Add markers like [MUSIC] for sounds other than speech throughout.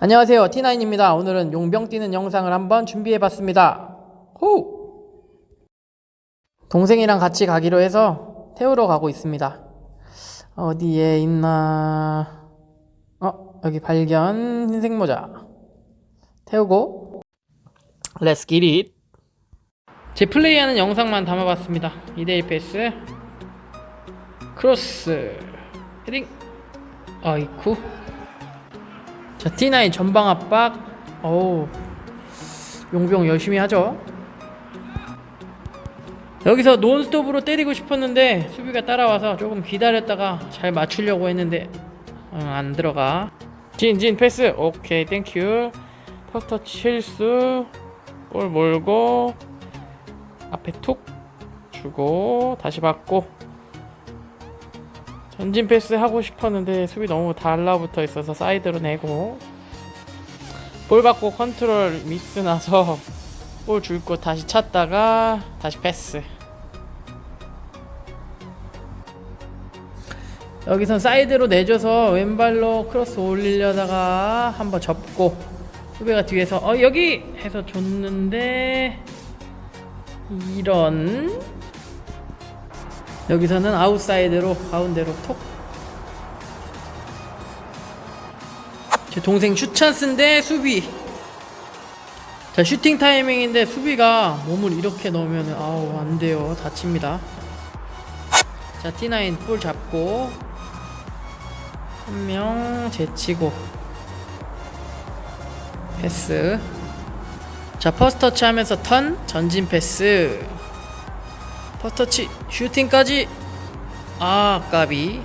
안녕하세요. T9입니다. 오늘은 용병 뛰는 영상을 한번 준비해 봤습니다. 호! 동생이랑 같이 가기로 해서 태우러 가고 있습니다. 어디에 있나? 어, 여기 발견 흰색 모자. 태우고 Let's get it. 제 플레이하는 영상만 담아봤습니다. 2대1 패스 크로스 헤딩 아이쿠 자 T9 전방 압박. 어우 용병 열심히 하죠. 여기서 논스톱으로 때리고 싶었는데 수비가 따라와서 조금 기다렸다가 잘 맞추려고 했는데 어, 안 들어가. 진진 패스. 오케이 땡큐. 퍼스터 실수. 볼 몰고 앞에 툭 주고 다시 받고 전진 패스 하고 싶었는데 수비 너무 달라붙어 있어서 사이드로 내고 볼 받고 컨트롤 미스 나서 볼 줄 거 다시 찾다가 다시 패스. 여기선 사이드로 내줘서 왼발로 크로스 올리려다가 한번 접고 수비가 뒤에서 어 여기 해서 줬는데 이런 여기서는 아웃사이드로 가운데로 톡. 제 동생 슈찬스인데 수비. 자 슈팅 타이밍인데 수비가 몸을 이렇게 넣으면 아우 안 돼요 다칩니다. 자 T9 볼 잡고 한 명 제치고 패스. 자 퍼스터치 하면서 턴 전진 패스. 퍼스터치 슈팅까지. 아 까비.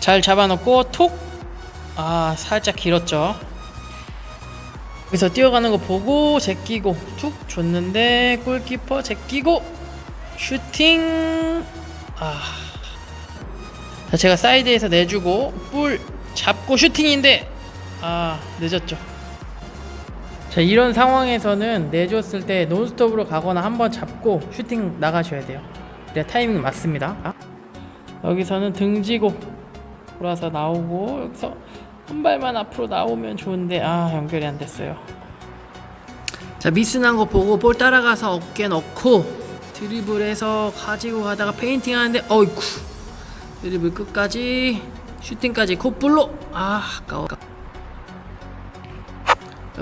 잘 잡아놓고 톡 아 살짝 길었죠. 여기서 뛰어가는 거 보고 제끼고 툭 줬는데 골키퍼 제끼고 슈팅. 아. 자, 제가 사이드에서 내주고 뿔 잡고 슈팅인데 아 늦었죠 자 이런 상황에서는 내줬을 때 논스톱으로 가거나 한번 잡고 슈팅 나가셔야 돼요. 그래야 타이밍 맞습니다. 아? 여기서는 등지고 돌아서 나오고 여기서 한 발만 앞으로 나오면 좋은데 아 연결이 안 됐어요. 자 미스 난 거 보고 볼 따라가서 어깨 넣고 드리블해서 가지고 가다가 페인팅 하는데 어이쿠. 드리블 끝까지 슈팅까지 콧불로. 아 아까워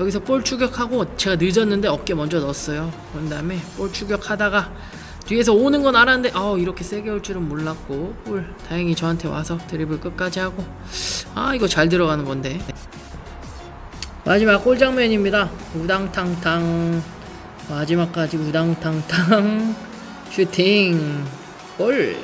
여기서 볼 추격하고 제가 늦었는데 어깨 먼저 넣었어요. 그런 다음에 볼 추격하다가 뒤에서 오는 건 알았는데 아 이렇게 세게 올 줄은 몰랐고 볼. 다행히 저한테 와서 드리블 끝까지 하고. 아 이거 잘 들어가는 건데. 마지막 골 장면입니다. 우당탕탕. 마지막까지 우당탕탕. [LAUGHS] 슈팅. 골